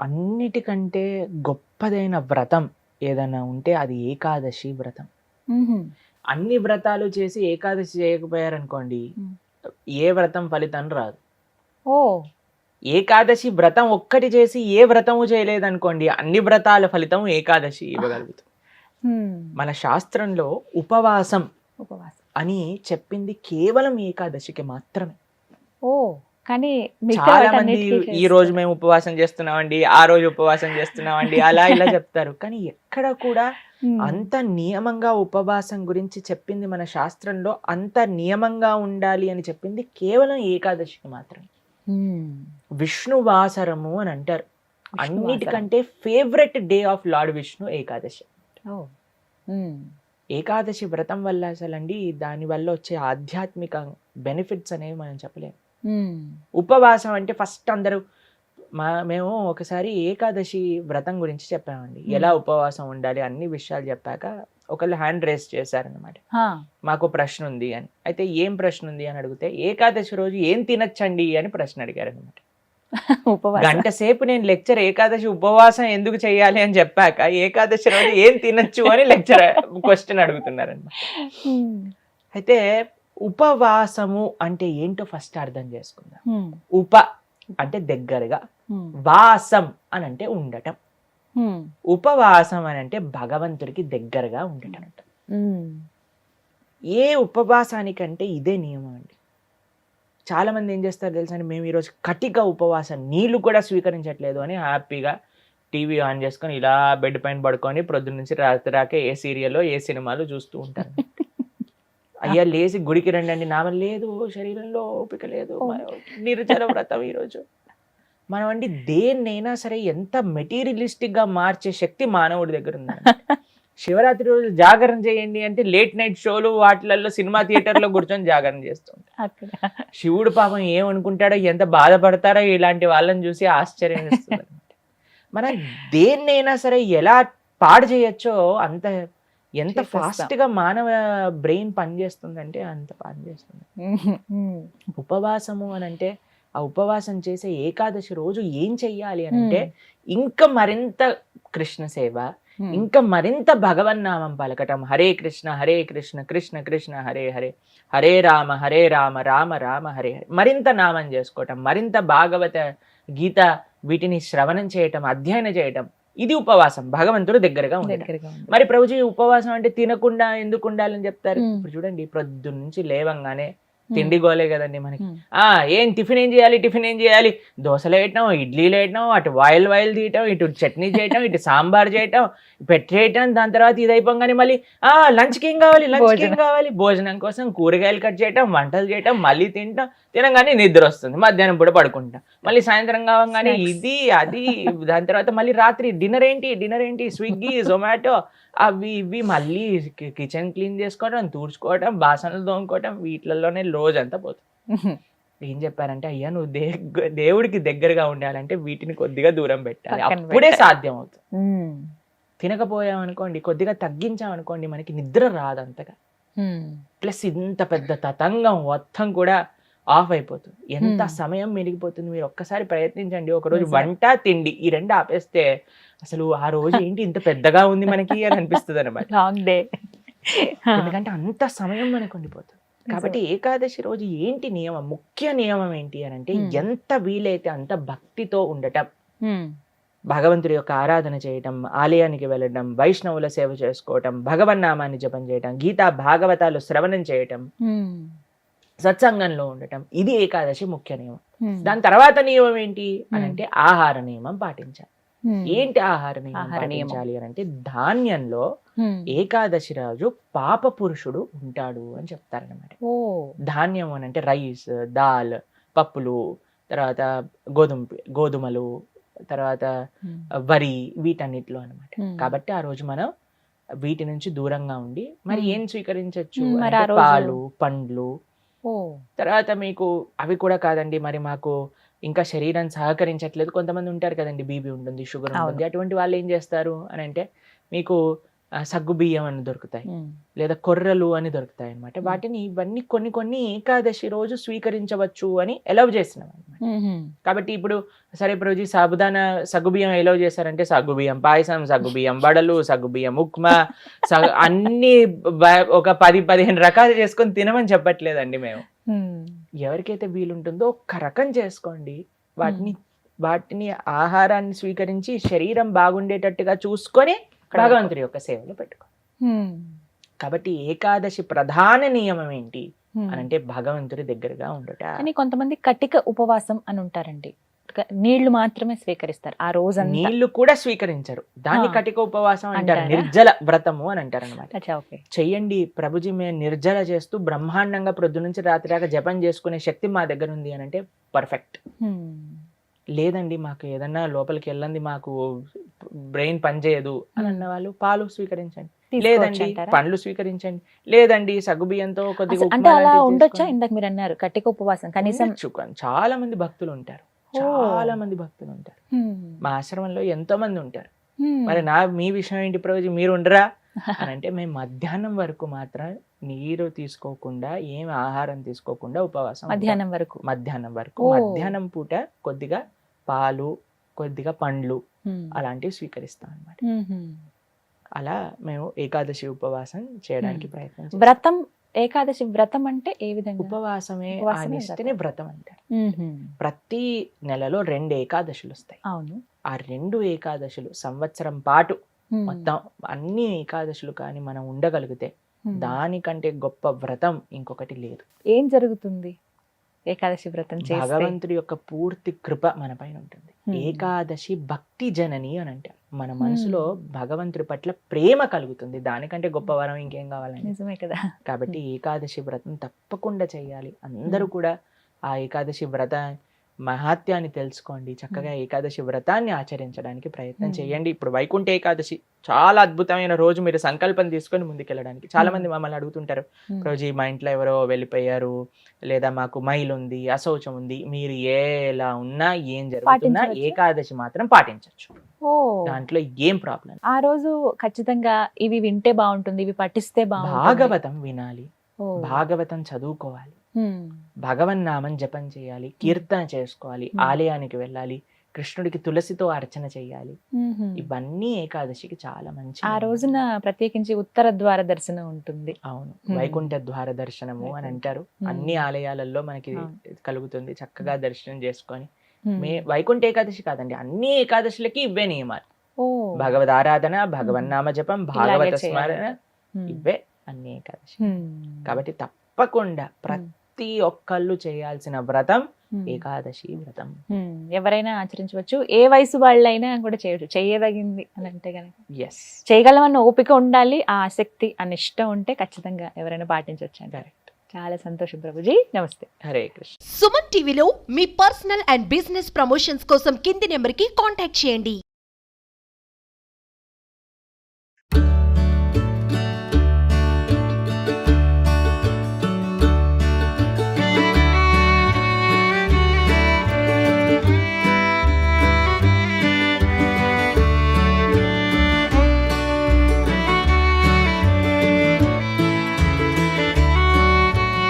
అన్నిటికంటే గొప్పదైన వ్రతం ఏదైనా ఉంటే అది ఏకాదశి వ్రతం. అన్ని వ్రతాలు చేసి ఏకాదశి చేయకపోయారనుకోండి. ఏ వ్రతం ఫలితం రాదు. ఓ. ఏకాదశి వ్రతం ఒక్కటి చేసి ఏ వ్రతము చేయలేదనుకోండి అన్ని వ్రతాల ఫలితం ఏకాదశి ఇవ్వగలుగుతాం. మ్మ్. మన శాస్త్రంలో ఉపవాసం ఉపవాసం. అని చెప్పింది కేవలం ఏకాదశికి మాత్రమే. ఓ. కానీ చాలా మంది ఈ రోజు మేము ఉపవాసం చేస్తున్నామండి ఆ రోజు ఉపవాసం చేస్తున్నామండి అలా ఇలా చెప్తారు కానీ ఎక్కడ కూడా. అంత నియమంగా ఉపవాసం గురించి చెప్పింది మన శాస్త్రంలో అంత నియమంగా ఉండాలి అని చెప్పింది కేవలం ఏకాదశికి మాత్రమే. విష్ణువాసరము అని అంటారు. అన్నిటికంటే favourite day of Lord Vishnu Ekadashi. Ekadashi వ్రతం వల్ల అసలండి దాని వల్ల వచ్చే ఆధ్యాత్మిక బెనిఫిట్స్ అనేవి మనం చెప్పలేము. ఉపవాసం అంటే ఫస్ట్ అందరూ మా మేము ఒకసారి ఏకాదశి వ్రతం గురించి చెప్పామండి. ఎలా ఉపవాసం ఉండాలి అన్ని విషయాలు చెప్పాక ఒకళ్ళు హ్యాండ్ రేస్ చేశారనమాట. మాకు ప్రశ్న ఉంది అని. అయితే ఏం ప్రశ్న ఉంది అని అడిగితే ఏకాదశి రోజు ఏం తినచ్చండి అని ప్రశ్న అడిగారు అనమాట ఉపవాసం. గంట సేపు నేను లెక్చర్ ఏకాదశి ఉపవాసం ఎందుకు చేయాలి అని చెప్పాక ఏకాదశి రోజు ఏం తినచ్చు అని లెక్చర్ క్వశ్చన్ అడుగుతున్నారనమాట. అయితే ఉపవాసము అంటే ఏంటో ఫస్ట్ అర్థం చేసుకుందాం. ఉప అంటే దగ్గరగా. వాసం అని అంటే ఉండటం. ఉపవాసం అని అంటే భగవంతుడికి దగ్గరగా ఉండటం మ్మ్. ఏ ఉపవాసానికంటే ఇదే నియమం అండి చాలా మంది ఏం చేస్తారు తెలుసా అండి మేము ఈరోజు కటిక ఉపవాసం నీళ్ళు కూడా స్వీకరించట్లేదు అని హ్యాపీగా టీవీ ఆన్ చేసుకొని ఇలా బెడ్ పైన పడుకొని ప్రొద్దున నుంచి రాత్రి రాకే ఏ సీరియల్లో ఏ సినిమాలు చూస్తూ ఉంటారు అయ్యా లేచి గుడికి రండి నామ లేదు శరీరంలో ఓపిక లేదు నిర్జల వ్రతం ఈరోజు. మనం అండి దేన్నైనా సరే ఎంత మెటీరియలిస్టిక్గా మార్చే శక్తి మానవుడి దగ్గర ఉందండి. శివరాత్రి రోజు జాగరణ చేయండి అంటే లేట్ నైట్ షోలు వాటిలలో సినిమా థియేటర్లో కూర్చొని జాగరణ అక్కడ. శివుడు పాపం ఏమనుకుంటాడో ఎంత బాధపడతారో ఇలాంటి వాళ్ళని చూసి ఆశ్చర్యం మనం దేన్నైనా సరే ఎలా పాడు చేయొచ్చో అంత ఎంత. ఫాస్ట్గా మానవ బ్రెయిన్ పనిచేస్తుందంటే అంత పనిచేస్తుంది. ఉపవాసము అని అంటే ఆ ఉపవాసం చేసే ఏకాదశి రోజు ఏం చెయ్యాలి అని అంటే. ఇంకా మరింత కృష్ణ సేవ. ఇంకా మరింత భగవన్నామం పలకటం హరే కృష్ణ హరే కృష్ణ కృష్ణ కృష్ణ హరే హరే హరే రామ హరే రామ రామ రామ హరే హరే మరింత నామం చేసుకోవటం మరింత భాగవత గీత వీటిని శ్రవణం చేయటం అధ్యయనం చేయటం ఇది ఉపవాసం భగవంతుడు దగ్గరగా ఉంది మరి ప్రభుజీ ఉపవాసం అంటే తినకుండా ఎందుకు ఉండాలని చెప్తారు. ఇప్పుడు చూడండి ప్రొద్దున నుంచి లేవంగానే. తిండి గోలే కదండి మనకి. ఆ ఏం టిఫిన్ ఏం చేయాలి టిఫిన్ ఏం చేయాలి దోశలు వేయటం ఇడ్లీలు వేయటం అటు వాయిల్ వాయిల్ తీయటం ఇటు చట్నీ చేయటం ఇటు సాంబార్ చేయటం పెట్టేయటం దాని తర్వాత ఇది అయిపోగానే మళ్ళీ ఆ లంచ్కి ఏం కావాలి లంచ్కి ఏం. కావాలి భోజనం కోసం కూరగాయలు కట్ చేయటం వంటలు చేయటం మళ్ళీ తింటాం తినగానే నిద్ర వస్తుంది మధ్యాహ్నం పూట పడుకుంటాం మళ్ళీ సాయంత్రం కావగానే. ఇది అది దాని తర్వాత మళ్ళీ రాత్రి డిన్నర్ ఏంటి డిన్నర్ ఏంటి స్విగ్గీ జొమాటో అవి ఇవి మళ్ళీ కిచెన్ క్లీన్ చేసుకోవడం తూడ్చుకోవడం బాసనలు తోముకోవడం వీటిలలోనే రోజంతా పోతుంది. ఏం చెప్పారంటే అయ్యా నువ్వు దే దేవుడికి దగ్గరగా ఉండాలంటే వీటిని కొద్దిగా దూరం పెట్టాలి అప్పుడే. సాధ్యం అవుతుంది. తినకపోయామనుకోండి కొద్దిగా తగ్గించామనుకోండి మనకి నిద్ర రాదు అంతగా. ప్లస్ ఇంత పెద్ద తతంగం మొత్తం కూడా ఆఫ్ అయిపోతుంది ఎంత. సమయం మెరిగిపోతుంది మీరు ఒక్కసారి ప్రయత్నించండి ఒక రోజు. వంట తిండి ఈ రెండు ఆపేస్తే అసలు ఆ రోజు ఏంటి ఇంత పెద్దగా ఉంది మనకి అని అనిపిస్తుంది అనమాట ఎందుకంటే అంత సమయం మనకు ఉండిపోతుంది కాబట్టి ఏకాదశి రోజు ఏంటి నియమం ముఖ్య నియమం ఏంటి అని అంటే. ఎంత వీలైతే అంత భక్తితో ఉండటం. భగవంతుడి యొక్క ఆరాధన చేయటం ఆలయానికి వెళ్ళడం వైష్ణవుల సేవ చేసుకోవటం భగవన్నామాన్ని జపం చేయటం గీతా భాగవతాలు శ్రవణం చేయటం. సత్సంగంలో ఉండటం ఇది ఏకాదశి ముఖ్య నియమం. దాని తర్వాత నియమం ఏంటి అని. అంటే ఆహార నియమం పాటించాలి. ఏంటి ఆహార నియమం. పాటించాలి అని అంటే ధాన్యంలో. ఏకాదశి రోజు పాప పురుషుడు ఉంటాడు అని చెప్తారనమాట ధాన్యం అని అంటే రైస్ దాల్ పప్పులు తర్వాత గోధుమ గోధుమలు తర్వాత. వరి వీటన్నిటిలో అన్నమాట మ్మ్. కాబట్టి ఆ రోజు మనం వీటి నుంచి దూరంగా ఉండి మరి. ఏం స్వీకరించవచ్చు పాలు పండ్లు తర్వాత మీకు అవి కూడా కాదండి మరి మాకు ఇంకా శరీరం సహకరించట్లేదు కొంతమంది ఉంటారు కదండి బీపీ ఉంటుంది షుగర్. ఉంటుంది అటువంటి వాళ్ళు ఏం చేస్తారు అని అంటే మీకు సగ్గు బియ్యం అని దొరుకుతాయి. లేదా కొర్రలు అని దొరుకుతాయి అనమాట. వాటిని ఇవన్నీ కొన్ని కొన్ని ఏకాదశి రోజు స్వీకరించవచ్చు అని ఎలవ్ చేసినాం. కాబట్టి ఇప్పుడు సరే ప్రభుజీ సాబుదానా సగ్గుబియ్యం ఎలా చేశారంటే సగ్గుబియ్యం పాయసం సగ్గుబియ్యం వడలు సగ్గుబియ్యం సగ్ అన్ని ఒక పది పదిహేను రకాలు చేసుకొని తినమని చెప్పట్లేదండి మేము. ఎవరికైతే వీలుంటుందో ఒక్క రకం చేసుకోండి. వాటిని వాటిని ఆహారాన్ని స్వీకరించి శరీరం బాగుండేటట్టుగా చూసుకొని భగవంతుడి యొక్క సేవలో పెట్టుకో. కాబట్టి ఏకాదశి ప్రధాన నియమం ఏంటి. అని అంటే భగవంతుడి దగ్గరగా ఉండుట. కానీ కొంతమంది కటిక ఉపవాసం అని ఉంటారండి. నీళ్ళు మాత్రమే స్వీకరిస్తారు ఆ రోజంతా నీళ్ళు కూడా స్వీకరించరు దాన్ని. కటిక ఉపవాసం అంటారు? నిర్జల వ్రతము అని అంటారు అనమాట చెయ్యండి ప్రభుజీ మేము నిర్జల చేస్తూ బ్రహ్మాండంగా ప్రొద్దు నుంచి రాత్రి దాకా జపం చేసుకునే శక్తి మా దగ్గర ఉంది అని అంటే పర్ఫెక్ట్. లేదండి మాకు ఏదన్నా లోపలికి వెళ్ళండి మాకు బ్రెయిన్ పనిచేయదు అని. అన్న వాళ్ళు పాలు స్వీకరించండి లేదండి? పండ్లు స్వీకరించండి లేదండి సగ్గుబియ్యంతో కొద్దిగా అంటే అలా ఉండొచ్చా. ఇందాక మీరు అన్నారు కటిక ఉపవాసం కనీసం చాలా మంది భక్తులు ఉంటారు. చాలా మంది భక్తులు ఉంటారు. మా ఆశ్రమంలో ఎంతో మంది ఉంటారు. మరి నా మీ విషయం ఏంటి ప్రభుజీ మీరు ఉండరా అని అంటే మేము మధ్యాహ్నం వరకు మాత్రం నీరు తీసుకోకుండా ఏం ఆహారం తీసుకోకుండా ఉపవాసం. మధ్యాహ్నం వరకు మధ్యాహ్నం వరకు. మధ్యాహ్నం పూట కొద్దిగా పాలు కొద్దిగా పండ్లు. అలాంటివి స్వీకరిస్తాం అన్నమాట ఉమ్. అలా మేము ఏకాదశి ఉపవాసం చేయడానికి ప్రయత్నం. వ్రతం ఏకాదశి వ్రతం అంటే ఏ విధంగా? ఉపవాసమే ఆనిస్తేనే వ్రతం. అంటారు. ప్రతి నెలలో రెండు ఏకాదశులు వస్తాయి అవును. ఆ రెండు ఏకాదశులు సంవత్సరం పాటు. మొత్తం అన్ని ఏకాదశులు కానీ మనం ఉండగలిగితే. దానికంటే గొప్ప వ్రతం ఇంకొకటి లేదు. ఏం జరుగుతుంది ఏకాదశి వ్రతం భగవంతుడి యొక్క పూర్తి కృప మన పైన ఉంటుంది. ఏకాదశి భక్తి జనని అని అంటారు. మన మనసులో భగవంతుడి పట్ల ప్రేమ కలుగుతుంది. దానికంటే గొప్ప వరం ఇంకేం కావాలండి? నిజమే కదా. కాబట్టి ఏకాదశి వ్రతం తప్పకుండా చేయాలి. అందరూ కూడా ఆ ఏకాదశి వ్రత మహాత్యాన్ని తెలుసుకోండి. చక్కగా ఏకాదశి వ్రతాన్ని ఆచరించడానికి ప్రయత్నం. చేయండి. ఇప్పుడు వైకుంఠ ఏకాదశి చాలా అద్భుతమైన రోజు. మీరు సంకల్పం తీసుకొని ముందుకెళ్ళడానికి. చాలా మంది మమ్మల్ని అడుగుతుంటారు. రోజు మా ఇంట్లో ఎవరో వెళ్ళిపోయారు. లేదా మాకు మైల్ ఉంది అశౌచం ఉంది. మీరు ఎలా ఉన్నా ఏం జరుగుతున్నా? ఏకాదశి మాత్రం పాటించవచ్చు. దాంట్లో ఏం ప్రాబ్లం ఆ రోజు ఖచ్చితంగా ఇవి వింటే బాగుంటుంది ఇవి పఠిస్తే బాగుంటుంది. భాగవతం వినాలి. భాగవతం చదువుకోవాలి ఉమ్. భగవన్నామం జపం చేయాలి కీర్తన చేసుకోవాలి. ఆలయానికి వెళ్ళాలి కృష్ణుడికి తులసితో అర్చన చేయాలి. ఇవన్నీ ఏకాదశికి చాలా మంచి ఆ రోజున ప్రత్యేకించి ఉత్తర ద్వార దర్శనం ఉంటుంది అవును. వైకుంఠ ద్వార దర్శనము అని. అంటారు. అన్ని ఆలయాలలో మనకి. కలుగుతుంది చక్కగా దర్శనం చేసుకొని. మే వైకుంఠ ఏకాదశి కాదండి అన్ని ఏకాదశులకి ఇవే నియమాలు భగవద్ ఆరాధన భగవన్నామ జపం భాగవత. స్మరణ. ఇవే అన్ని ఏకాదశి. కాబట్టి తప్పకుండా ప్రతి ఒక్కళ్ళు చేయాల్సిన వ్రతం. ఏకాదశి వ్రతం. ఎవరైనా ఆచరించవచ్చు. ఏ వయసు వాళ్ళైనా కూడా చేయవచ్చు చేయదగింది అని అంటే కనుక ఎస్ చేయగలమన్న ఓపిక ఉండాలి. ఆ ఆసక్తి ఆ నిష్ట ఉంటే ఖచ్చితంగా ఎవరైనా పాటించవచ్చు అంటారు కరెక్ట్ చాలా సంతోషం ప్రభుజీ. నమస్తే. హరే కృష్ణ. సుమన్ టీవీలో మీ పర్సనల్ అండ్ బిజినెస్ ప్రమోషన్స్ కోసం కింది నెంబర్కి కాంటాక్ట్ చేయండి.